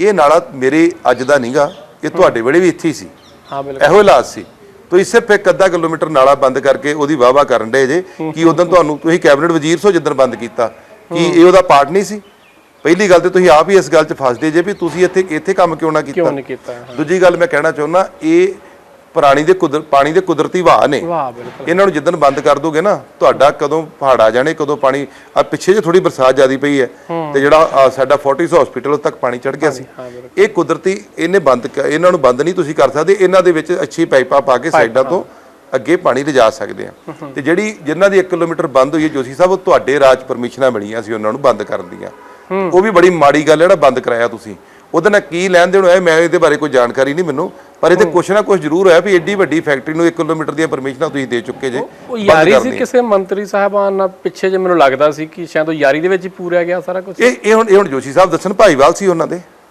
ਇਹ ਨਾਲਾ ਮੇਰੇ ਅੱਜ ਦਾ ਨਹੀਂਗਾ ਇਹ ਤੁਹਾਡੇ ਵੇਲੇ ਵੀ ਇੱਥੇ ਹੀ ਸੀ। ਹਾਂ ਬਿਲਕੁਲ। ਇਹੋ ਹਾਲਾਤ ਸੀ। ਤੁਸੀਂ ਸਿਰਫ ਇੱਕ ਅੱਧਾ ਕਿਲੋਮੀਟਰ ਨਾਲਾ ਬੰਦ ਕਰਕੇ ਉਹਦੀ ਵਾਵਾ ਕਰਨ ਦੇ ਜੇ ਕਿ ਉਦੋਂ ਤੁਹਾਨੂੰ ਤੁਸੀਂ ਕੈਬਨਿਟ ਵਜ਼ੀਰ ਸੋ ਜਿੱਦਣ ਬੰਦ ਕੀਤਾ ਕੀ ਇਹ ਉਹਦਾ ਪਾਰਟ ਨਹੀਂ ਸੀ? ਪਹਿਲੀ ਗੱਲ ਤੇ ਤੁਸੀਂ ਆਪ ਹੀ ਇਸ ਗੱਲ 'ਚ ਫਸਦੇ ਜੇ ਵੀ ਤੁਸੀਂ ਇੱਥੇ ਇੱਥੇ ਕੰਮ ਕਿਉਂ ਨਾ ਕੀਤਾ? ਕਿਉਂ ਨਹੀਂ ਕੀਤਾ ਹਾਂ। ਦੂਜੀ ਗੱਲ ਮੈਂ ਕਹਿਣਾ ਚਾਹੁੰਦਾ ਇਹ ਪ੍ਰਾਣੀ ਦੇ ਕੁਦਰ ਪਾਣੀ ਦੇ ਕੁਦਰਤੀ ਵਹਾਅ ਨੇ। ਵਾਹ ਬਿਲਕੁਲ। ਇਹਨਾਂ ਨੂੰ ਜਿੱਦਣ ਬੰਦ ਕਰ ਦੋਗੇ ਨਾ ਤੁਹਾਡਾ ਕਦੋਂ ਪਹਾੜ ਆ ਜਾਣੇ ਕਦੋਂ ਪਾਣੀ ਆ ਪਿੱਛੇ ਜੇ ਥੋੜੀ ਬਰਸਾਤ ਜ਼ਿਆਦੀ ਪਈ ਹੈ। ਤੇ ਜਿਹੜਾ ਸਾਡਾ ਫੋਰਟਿਸ ਹਸਪੀਟਲ ਤੱਕ ਪਾਣੀ ਚੜ ਗਿਆ ਸੀ। ਇਹ ਕੁਦਰਤੀ ਇਹਨੇ ਬੰਦ ਇਹਨਾਂ ਨੂੰ ਬੰਦ ਨਹੀਂ ਤੁਸੀਂ ਕਰ ਸਕਦੇ ਇਹਨਾਂ ਦੇ ਵਿੱਚ ਅੱਛੀ ਪਾਈਪਾਂ ਪਾ ਕੇ ਸਾਈਡਾਂ ਤੋਂ ਅੱਗੇ ਪਾਣੀ ਲਿਜਾ ਸਕਦੇ ਆ ਤੇ ਜਿਹੜੀ ਜਿਨ੍ਹਾਂ ਦੀ 1 ਕਿਲੋਮੀਟਰ ਬੰਦ ਹੋਈ ਹੈ ਜੋਸ਼ੀ ਸਾਹਿਬ ਉਹ ਤੁਹਾਡੇ ਰਾਜ ਪਰਮਿਸ਼ਨਾਂ ਮਿਲੀਆਂ ਸੀ ਉਹਨਾਂ ਨੂੰ ਬੰਦ ਕਰਨ ਦੀਆਂ। ਉਹ ਵੀ ਬੜੀ ਮਾੜੀ ਗੱਲ ਹੈ ਜਿਹੜਾ ਬੰਦ ਕਰਾਇਆ ਤੁਸੀਂ। ਉਹਦੇ ਨਾਲ ਕੀ ਲੈਣ ਦੇਣ ਹੋਇਆ ਮੈਂ ਇਹਦੇ ਬਾਰੇ ਕੋਈ ਜਾਣਕਾਰੀ ਨਹੀਂ ਮੈਨੂੰ। ਪਰ ਇਹਦੇ ਕੁਛ ਨਾ ਕੁਛ ਜ਼ਰੂਰ ਹੋਇਆ ਵੀ ਐਡੀ ਵੱਡੀ ਫੈਕਟਰੀ ਨੂੰ 1 ਕਿਲੋਮੀਟਰ ਦੀਆਂ ਪਰਮਿਸ਼ਨਾਂ ਤੁਸੀਂ ਦੇ ਚੁੱਕੇ ਜੇ। ਉਹ ਯਾਰੀ ਸੀ। ਕਿਸੇ ਮੰਤਰੀ ਸਾਹਿਬਾਨ ਨਾਲ ਪਿੱਛੇ ਜੇ ਮੈਨੂੰ ਲੱਗਦਾ ਸੀ ਕਿ ਸ਼ਾਇਦ ਉਹ ਯਾਰੀ ਦੇ ਵਿੱਚ ਹੀ ਪੂਰਿਆ ਗਿਆ ਸਾਰਾ ਕੁਝ ਇਹ ਇਹ ਹੁਣ ਇਹ ਹੁਣ ਜੋਸ਼ੀ ਸਾਹਿਬ ਦੱਸਣ ਭਾਈਵਾਲ ਸੀ ਉਹਨਾਂ ਦੇ।